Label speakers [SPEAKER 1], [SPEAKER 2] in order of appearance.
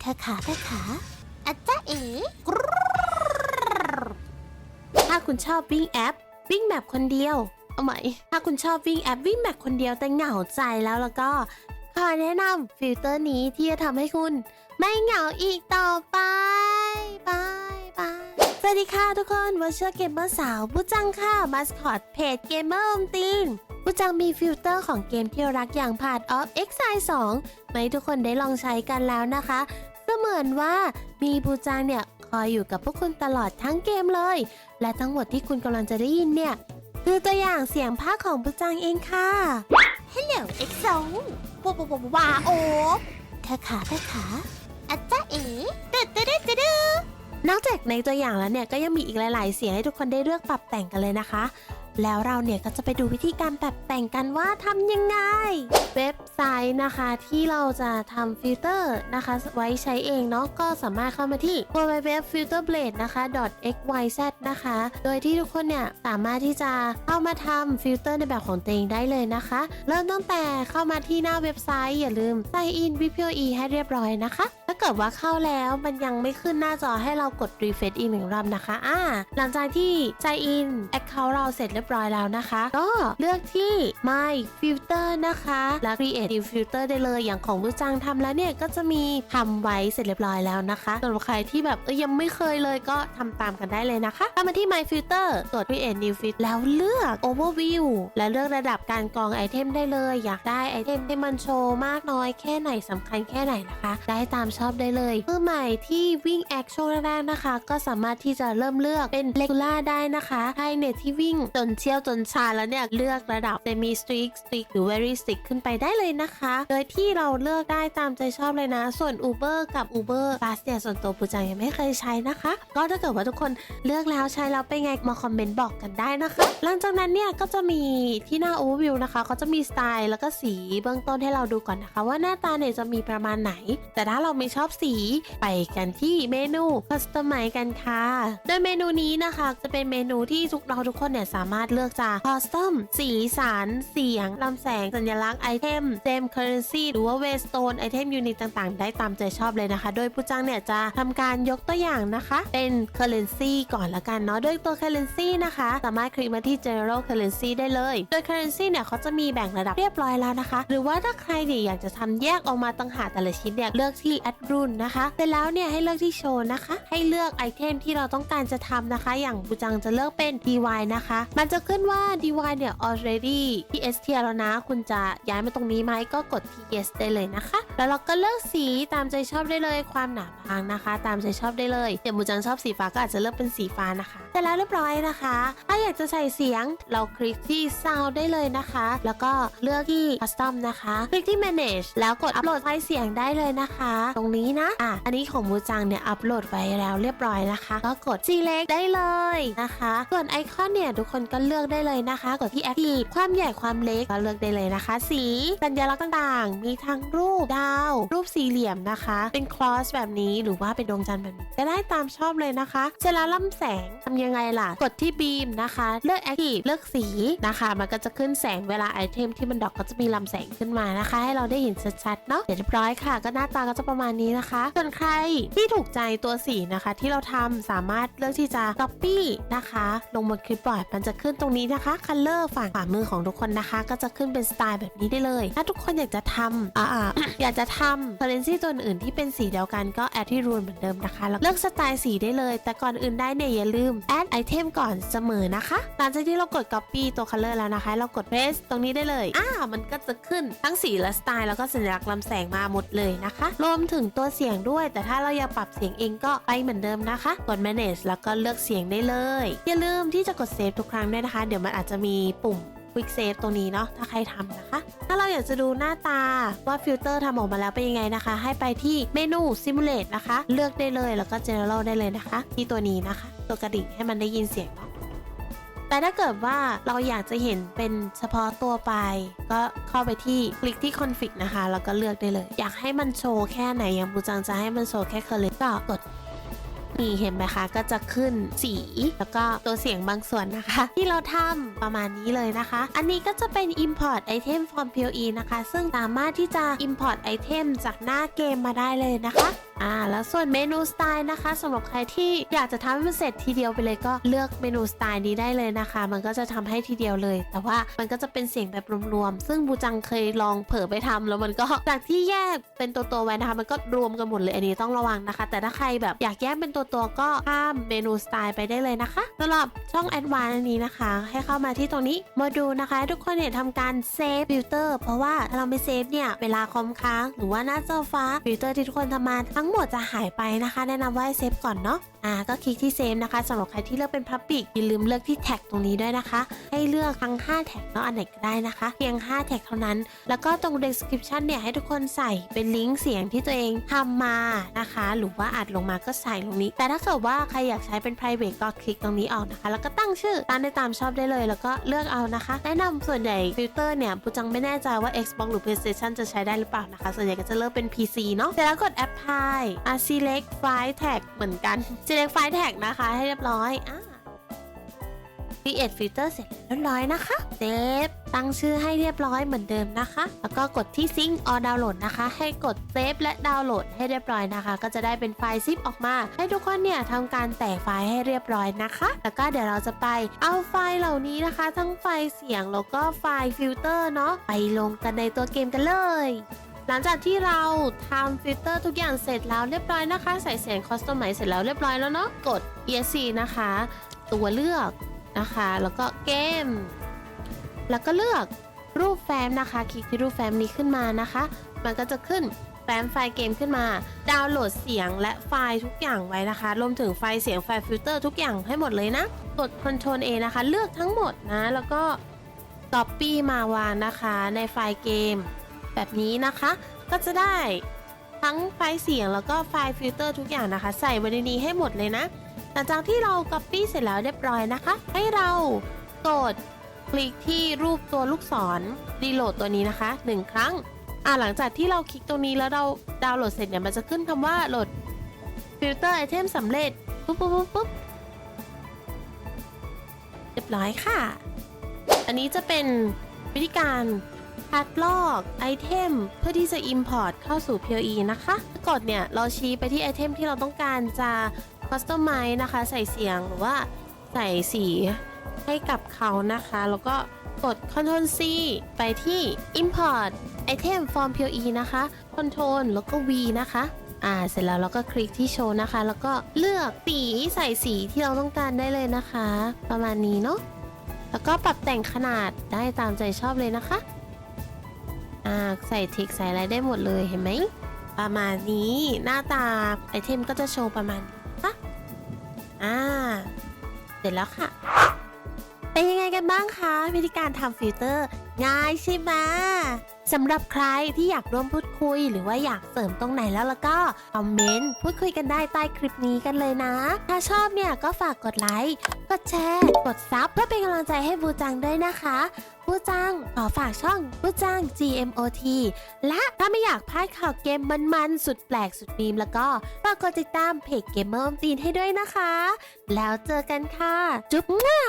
[SPEAKER 1] แค่ขาแค่ขาอาจ้าเอ๋ถ้าคุณชอบวิ่งแอป วิ่งแบบคนเดียว เอาใหม่ ถ้าคุณชอบวิ่งแอปวิ่งแบบคนเดียวแต่เหงาใจแล้วแล้วก็ขอแนะนำฟิลเตอร์นี้ที่จะทำให้คุณ ไม่เหงาอีกต่อไปบายบายสวัสดีค่ะทุกคนวอร์ชวลเกมเมอร์สาวผู้จังค่ะมาสคอตเพจเกมเมอร์อมตีนผู้จังมีฟิลเตอร์ของเกมที่รักอย่างผ่านออฟ x i 2มาให้ทุกคนได้ลองใช้กันแล้วนะคะ เสมือนว่ามีผู้จังเนี่ยคอยอยู่กับพวกคุณตลอดทั้งเกมเลย และทั้งหมดที่คุณกำลังจะได้ยินเนี่ย คือตัวอย่างเสียงภาคของผู้จังเองค่ะ Hello XO ว้าวว้าวว้าวโอ้แค่ขาแค่ขาอาจ้าเอ๋ตึ๊ดตึ๊ดตึ๊ดตึ๊ดตึ๊ด นอกจากในตัวอย่างแล้วเนี่ยก็ยังมีอีกหลาย ๆ เสียงให้ทุกคนได้เลือกปรับแต่งกันเลยนะคะ แล้วเราเนี่ยก็จะไปดูวิธีการปรับแต่งกันว่าทำยังไง เว็บไซต์นะคะที่เราจะทำฟิลเตอร์นะคะ ไว้ใช้เองเนาะก็สามารถเข้ามาที่ www.filterblade นะคะ .xyz นะคะ โดยที่ทุกคนเนี่ยสามารถที่จะเข้ามาทำฟิลเตอร์ในแบบของตัวเองได้เลยนะคะ เริ่มตั้งแต่เข้ามาที่หน้าเว็บไซต์อย่าลืมใส่อิน VPOE ให้เรียบร้อยนะคะ เกิดว่าเข้าแล้วมันยังไม่ขึ้นหน้าจอให้เรากด refresh อีกหนึ่งรอบนะคะอ่าหลังจากที่ใจอิน account เราเสร็จเรียบร้อยแล้วนะคะ ก็เลือกที่ my filter นะคะ แล้ว create new filter ได้เลยอย่างของบูจังทำแล้วเนี่ยก็จะมีทำไว้เสร็จเรียบร้อยแล้วนะคะสำหรับใครที่แบบเอ้ยยังไม่เคยเลยก็ทำตามกันได้เลยนะคะเข้ามาที่ my filter กด create new filter แล้วเลือก overview และเลือกระดับการกรองไอเทมได้เลย อยากได้ไอเทมที่มันโชว์มากน้อยแค่ไหนสำคัญแค่ไหนนะคะ ได้ตามชอบได้เลยมือใหม่ที่วิ่งแอคช่วงแรกๆนะคะ ก็สามารถที่จะเริ่มเลือกเป็น regular ได้นะคะใครเนี่ยที่วิ่งจนเชี่ยวจนชาแล้วเนี่ยเลือกระดับ semi strict strict หรือ very strict ขึ้นไปได้เลยนะคะ โดยที่เราเลือกได้ตามใจชอบเลยนะ ส่วน Uber กับ Uber Plus เนี่ยส่วนตัวปูจังยังไม่เคยใช้นะคะ ก็ถ้าเกิดว่าทุกคนเลือกแล้วใช้แล้วเป็นไงมาคอมเมนต์บอกกันได้นะคะ หลังจากนั้นเนี่ยก็จะมีที่หน้า overview นะคะก็จะมีสไตล์แล้วก็สีเบื้องต้นให้เราดูก่อนนะคะ ว่าหน้าตาเนี่ยจะมีประมาณไหน แต่ถ้าเราไม่ชอบสี ไปกันที่เมนู Customize กันค่ะ โดยเมนูนี้นะคะจะเป็นเมนูที่ทุกเราทุกคนเนี่ยสามารถเลือกจาก Custom สีสันเสียงลำแสงสัญลักษณ์ไอเทมเจม Currency หรือว่า Waystone ไอเทมยูนิตต่างๆ ได้ตามใจชอบเลยนะคะ โดยผู้จ้างเนี่ยจะทำการยกตัวอย่างนะคะ เป็น Currency ก่อนละกันเนาะโดยตัว Currency นะคะ สามารถคลิกมาที่ General Currency ได้เลย โดย Currency เนี่ยเขาจะมีแบ่งระดับเรียบร้อยแล้วนะคะ หรือว่าถ้าใครเนี่ยอยากจะทำแยกออกมาต่างหากแต่ละชิ้นเนี่ยเลือกที่ Add รุ่นนะคะ เสร็จแล้วเนี่ยให้เลือกที่โชว์นะคะ ให้เลือกไอเทมที่เราต้องการจะทำนะคะ อย่างบูจังจะเลือกเป็น DY นะคะ มันจะขึ้นว่า DY เนี่ย already TS เทียแล้วนะ คุณจะย้ายมาตรงนี้ไหมก็กด TS ได้เลยนะคะ แล้วเราก็เลือกสีตามใจชอบได้เลยความหนาบางนะคะ ตามใจชอบได้เลยเดี๋ยวบูจังชอบสีฟ้าก็อาจจะเลือกเป็นสีฟ้านะคะ เสร็จแล้วเรียบร้อยนะคะ ถ้าอยากจะใส่เสียงเราคลิกที่ Sound ได้เลยนะคะ แล้วก็เลือกที่ Custom นะคะ คลิกที่ Manage แล้วกดอัปโหลดไฟล์เสียงได้เลยนะคะ ตรงนี้นะอะอันนี้ของมูจังเนี่ยอัปโหลดไว้แล้วเรียบร้อยนะคะ ก็กด Select ได้เลยนะคะ ส่วนไอคอนเนี่ยทุกคนก็เลือกได้เลยนะคะ กดที่ Active ความใหญ่ความเล็กก็เลือกได้เลยนะคะ สีสัญลักษณ์ต่างๆ มีทั้งรูปดาว รูปสี่เหลี่ยมนะคะ เป็นคลอสแบบนี้หรือว่าเป็นดวงจันทร์แบบนี้ก็ได้ตามชอบเลยนะคะเสร็จแล้วลำแสงทำยังไงล่ะ กดที่บีมนะคะ เลือก Active เลือกสีนะคะ มันก็จะขึ้นแสงเวลาไอเทมที่มันดอกก็จะมีลำแสงขึ้นมานะคะ ให้เราได้เห็นชัดๆเนาะเสร็จเรียบร้อยค่ะ ก็หน้าตาก็จะประมาณนี้นะคะ ส่วนใครที่ถูกใจตัวสีนะคะ ที่เราทำสามารถเลือกที่จะ copy นะคะ ลงบนคลิปบอร์ดมันจะขึ้นตรงนี้นะคะ color ฝั่งขวามือของทุกคนนะคะ ก็จะขึ้นเป็นสไตล์แบบนี้ได้เลย ถ้าทุกคนอยากจะทำอ่าอยากจะทำ currency ตัวอื่นที่เป็นสีเดียวกันก็ add ที่รูนเหมือนเดิมนะคะแล้วเลือกสไตล์สีได้เลย แต่ก่อนอื่นได้เนี่ยอย่าลืม add item ก่อนเสมอนะคะ หลังจากที่เรากด copy ตัว color แล้วนะคะ เรากด paste ตรงนี้ได้เลยอ่ามันก็จะขึ้นทั้งสีและสไตล์แล้วก็สัญลักษณ์ลำแสงมาหมดเลยนะคะ รวมถึงตัวเสียงด้วย แต่ถ้าเราอยากปรับเสียงเองก็ไปเหมือนเดิมนะคะ กด manage แล้วก็เลือกเสียงได้เลย อย่าลืมที่จะกด save ทุกครั้งด้วยนะคะ เดี๋ยวมันอาจจะมีปุ่ม Quick Save ตรงนี้เนาะถ้าใครทำนะคะ ถ้าเราอยากจะดูหน้าตาว่าฟิลเตอร์ทำออกมาแล้วเป็นยังไงนะคะ ให้ไปที่เมนู Simulate นะคะ เลือกได้เลยแล้วก็ General ได้เลยนะคะ ที่ตัวนี้นะคะ ตัวกระดิ่งให้มันได้ยินเสียงเนาะแต่ถ้าเกิดว่าเราอยากจะเห็นเป็นเฉพาะตัวไป ก็เข้าไปที่คลิกที่ config นะคะ แล้วก็เลือกได้เลย อยากให้มันโชว์แค่ไหนอย่างบูจังจะให้มันโชว์แค่เคอร์เลก็กดนี่เห็นไหมคะก็จะขึ้นสี แล้วก็ตัวเสียงบางส่วนนะคะ ที่เราทำประมาณนี้เลยนะคะ อันนี้ก็จะเป็น import item from POE นะคะ ซึ่งสามารถที่จะ import item จากหน้าเกมมาได้เลยนะคะ อ่าแล้วส่วนเมนูสไตล์นะคะสำหรับใครที่อยากจะทำให้มันเสร็จทีเดียวไปเลยก็เลือกเมนูสไตล์นี้ได้เลยนะคะ มันก็จะทำให้ทีเดียวเลย แต่ว่ามันก็จะเป็นเสียงแบบรวมๆซึ่งบูจังเคยลองเผลอไปทำแล้วมันก็จากที่แยกเป็นตัวตัวๆไว้นะคะมันก็รวมกันหมดเลยอันนี้ต้องระวังนะคะ แต่ถ้าใครแบบอยากแยกเป็นตัวตัวๆก็ข้ามเมนูสไตล์ไปได้เลยนะคะสำหรับช่องแอดวานอันนี้นะคะ ให้เข้ามาที่ตรงนี้มาดูนะคะ ทุกคนเนี่ยทำการเซฟฟิลเตอร์เพราะว่าถ้าเราไม่เซฟเนี่ยเวลาคอมค้างหรือว่าหน้าจอฟ้าฟิลเตอร์ที่ทุกคนทำมาทั้งหมดจะหายไปนะคะ แนะนำว่าให้เซฟก่อนเนาะอ่าก็คลิกที่เซฟนะคะสำหรับใครที่เลือกเป็นพับบิกอย่าลืมเลือกที่แท็กตรงนี้ด้วยนะคะ ให้เลือกทั้ง 5 แท็กเนาะอันไหนก็ได้นะคะ เพียง 5 แท็กเท่านั้น แล้วก็ตรง description เนี่ยให้ทุกคนใส่เป็นลิงก์เสียงที่ตัวเองทำมานะคะ หรือว่าอัดลงมาก็ใส่ลงนี้ แต่ถ้าเกิดว่าใครอยากใช้เป็น private ก็คลิกตรงนี้ออกนะคะ แล้วก็ตั้งชื่อตามได้ตามชอบได้เลย แล้วก็เลือกเอานะคะ แนะนำส่วนใหญ่ฟิลเตอร์เนี่ยปูจังไม่แน่ใจว่า Xbox หรือ PlayStation จะใช้ได้หรือเปล่านะคะ ส่วนใหญ่ก็จะเลือกเป็น PC เนาะเสร็จแล้วกด apply อะ select file tag เหมือนกัน select file tag นะคะ ให้เรียบร้อยอะ create filter เสร็จเรียบร้อยนะคะเซฟตั้งชื่อให้เรียบร้อยเหมือนเดิมนะคะ แล้วก็กดที่ sync or download นะคะ ให้กดเซฟและดาวน์โหลดให้เรียบร้อยนะคะ ก็จะได้เป็นไฟล์ zip ออกมา ให้ทุกคนเนี่ยทำการแตกไฟล์ให้เรียบร้อยนะคะ แล้วก็เดี๋ยวเราจะไปเอาไฟล์เหล่านี้นะคะ ทั้งไฟล์เสียงแล้วก็ไฟล์ฟิลเตอร์เนาะไปลงกันในตัวเกมกันเลย หลังจากที่เราทำฟิลเตอร์ทุกอย่างเสร็จแล้วเรียบร้อยนะคะ ใส่เสียงคอสตอมไมเสร็จแล้วเรียบร้อยแล้วเนาะกด ESC นะคะ ตัวเลือกนะคะ แล้วก็เกม แล้วก็เลือกรูปแฟ้มนะคะ คลิกที่รูปแฟ้มนี้ขึ้นมานะคะ มันก็จะขึ้นแฟ้มไฟล์เกมขึ้นมา ดาวน์โหลดเสียงและไฟล์ทุกอย่างไว้นะคะ รวมถึงไฟล์เสียงไฟล์ฟิลเตอร์ทุกอย่างให้หมดเลยนะ กด Ctrl A นะคะ เลือกทั้งหมดนะ แล้วก็ Copy มาวางนะคะในไฟล์เกม แบบนี้นะคะ ก็จะได้ทั้งไฟล์เสียงแล้วก็ไฟล์ฟิลเตอร์ทุกอย่างนะคะ ใส่ไว้ในนี้ให้หมดเลยนะ หลังจากที่เรา Copy เสร็จแล้วเรียบร้อยนะคะ ให้เรากดคลิกที่รูปตัวลูกศรรีโหลดตัวนี้นะคะ 1 ครั้งอ่าหลังจากที่เราคลิกตรงนี้แล้วเราดาวน์โหลดเสร็จเนี่ยมันจะขึ้นคำว่าโหลดฟิลเตอร์ไอเทมสำเร็จปุ๊บปุ๊บปุ๊บปุ๊บเรียบร้อยค่ะ อันนี้จะเป็นวิธีการ คัดลอกไอเทมเพื่อที่จะ Import เข้าสู่ PLE นะคะกดเนี่ยเราชี้ไปที่ไอเทมที่เราต้องการจะ Customize นะคะใส่เสียงหรือว่าใส่สีให้กับเขานะคะ แล้วก็กด Ctrl C ไปที่ Import Item from PLE นะคะ Ctrl แล้วก็ V นะคะ อ่า เสร็จแล้วเราก็คลิกที่โชว์นะคะ แล้วก็เลือกสีใส่สีที่เราต้องการได้เลยนะคะ ประมาณนี้เนาะ แล้วก็ปรับแต่งขนาดได้ตามใจชอบเลยนะคะ ใส่ทิกใส่อะไรได้หมดเลยเห็นไหม ประมาณนี้หน้าตาไอเทมก็จะโชว์ประมาณน่ะอ่า เสร็จแล้วค่ะ บ้างคะวิธีการทำฟิลเตอร์ ง่ายใช่ไหมสำหรับใครที่อยากร่วมพูดคุย หรือว่าอยากเสริมตรงไหนแล้วแล้วก็ คอมเมนต์ พูดคุยกันได้ใต้คลิปนี้กันเลยนะ ถ้าชอบเนี่ยก็ฝากกดไลค์ กดแชร์ กดซับเพื่อเป็นกำลังใจให้บูจังด้วยนะคะบูจังขอฝากช่องบูจัง GMOT และถ้าไม่อยากพลาดข่าวเกมมันๆ สุดแปลกสุดมีมแล้วก็ฝากกดติดตามเพจเกมเมอร์ตีนให้ด้วยนะคะ แล้วเจอกันค่ะ จุ๊บง่า